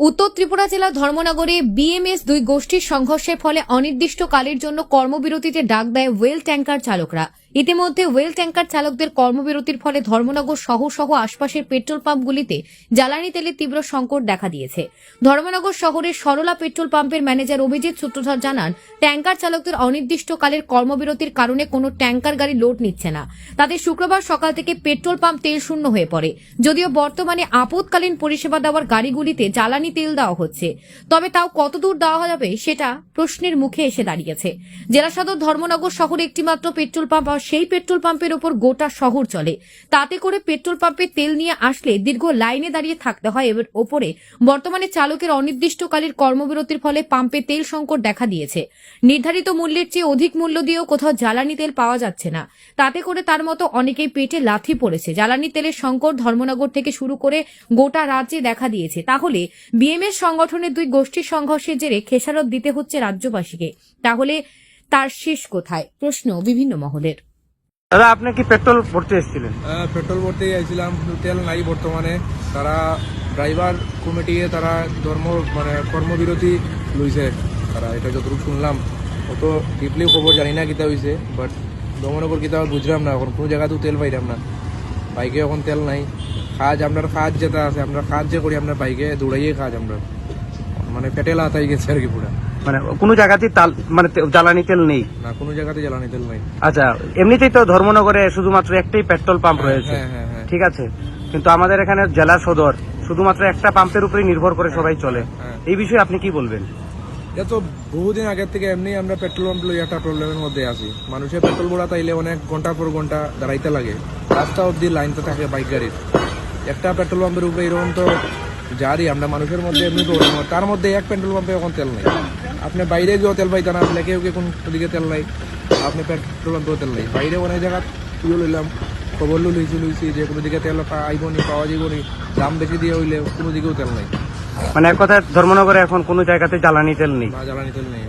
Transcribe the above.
উত্তর ত্রিপুরা জেলার ধর্মনগরে বিএমএস দুই গোষ্ঠীর সংঘর্ষের ফলে অনির্দিষ্টকালের জন্য কর্মবিরতিতে ডাক দেয় ওয়েল ট্যাঙ্কার চালকরা। ইতিমধ্যে ওয়েল ট্যাঙ্কার চালকদের কর্মবিরতির ফলে ধর্মনগর শহর সহ আশপাশের পেট্রোল পাম্পগুলিতে জ্বালানি তেলের তীব্র সংকট দেখা দিয়েছে। ধর্মনগর শহরের সরলা পেট্রোল পাম্পের ম্যানেজার অভিজিৎ সূত্রধর জানান, ট্যাঙ্কার চালকদের অনির্দিষ্টকালের কর্মবিরতির কারণে কোনো ট্যাঙ্কার গাড়ি লোড নিচ্ছে না। তাদের শুক্রবার সকাল থেকে পেট্রোল পাম্প তেল শূন্য হয়ে পড়ে। যদিও বর্তমানে আপদকালীন পরিষেবা দেওয়ার গাড়িগুলিতে জ্বালানি তেল দেওয়া হচ্ছে। তবে তাও কতদূর দেওয়া যাবে সেটা প্রশ্নের মুখে এসে দাঁড়িয়েছে। জেলা সদর ধর্মনগর শহরে একটিমাত্র পেট্রোল পাম্প সেই পেট্রোল পাম্পের ওপর গোটা শহর চলে। তাতে করে পেট্রোল পাম্পে তেল নিয়ে আসলে দীর্ঘ লাইনে দাঁড়িয়ে থাকতে হয় এবার ওপরে। বর্তমানে চালকের অনির্দিষ্টকালের কর্মবিরতির ফলে পাম্পে তেল সংকট দেখা দিয়েছে। নির্ধারিত মূল্যের চেয়ে অধিক মূল্য দিয়েও কোথাও জ্বালানি তেল পাওয়া যাচ্ছে না। তাতে করে তার মতো অনেকেই পেটে লাথি পড়েছে। জ্বালানি তেলের সংকট ধর্মনগর থেকে শুরু করে গোটা রাজ্যে দেখা দিয়েছে। তাহলে বিএমএস সংগঠনের দুই গোষ্ঠীর সংঘর্ষের জেরে খেসারত দিতে হচ্ছে রাজ্যবাসীকে। তাহলে তার শেষ কোথায়? প্রশ্ন বিভিন্ন মহলের। দাদা, আপনি কি পেট্রোল ভরতে এসেছিলেন? পেট্রোল ভরতে আইছিলাম তেল নাই বর্তমানে। তারা ড্রাইভার কমিটিয়ে তারা ধর্ম মানে কর্মবিরতি লইছে। তারা এটা যতটুকু শুনলাম, অত ডিপলি খবর জানি না কিতা হয়েছে বাট দমনগর কিতা বুঝলাম না, এখন কোনো জায়গাতেও তেল পাইলাম না। বাইকে এখন তেল নাই। কাজ, আপনার কাজ যেটা আছে, আমরা কাজ যে করি, আমরা বাইকে দৌড়াইয়ে কাজ আমরা। মানে পেটেলা হাতাই গেছে আর কি পুরা। মানে কোনো জায়গাতেই তাল মানে জ্বালানি তেল নেই? না কোনো জায়গাতে জ্বালানি তেল নাই। আচ্ছা এমনিতেই তো ধর্মনগরে শুধুমাত্র একটাই পেট্রোল পাম্প রয়েছে। হ্যাঁ হ্যাঁ হ্যাঁ। ঠিক আছে? কিন্তু আমাদের এখানে জেলা সদর শুধুমাত্র একটা পাম্পের উপরে নির্ভর করে সবাই চলে। হ্যাঁ। এই বিষয়ে আপনি কি বলবেন? এটা তো বহুদিন আগের থেকে এমনি আমরা পেট্রোল পাম্প লই একটা প্রবলেমের মধ্যে আছি। মানুষের পেট্রোল ভরা তাইলে অনেক ঘণ্টা পর ঘণ্টা দাঁড়াইতে লাগে। রাস্তা অব্দি লাইনতে থাকে বাইক গাড়ির। একটা পেট্রোল পাম্পের উপরে এরকম তো জারি আমরা মানুষের মধ্যে এমনি প্রবলেম তার মধ্যে এক পেট্রোল পাম্পে এখন তেল নেই। আপনি বাইরে গিয়েও তেল পাইতেন আপনি কেউ কেউ কোন দিকে তেল নাই? আপনি পেট্রোল পাম্পেও তেল নাই। বাইরে অনেক জায়গা তুলে লইলাম খবর লইছি লইছি যে কোনো দিকে তেল আইব নি পাওয়া যাইব নি দাম বেশি দিয়ে হইলে কোনো দিকেও তেল নাই। মানে এক কথায় ধর্মনগরে এখন কোনো জায়গাতে জ্বালানি তেল নেই। জ্বালানি তেল নেই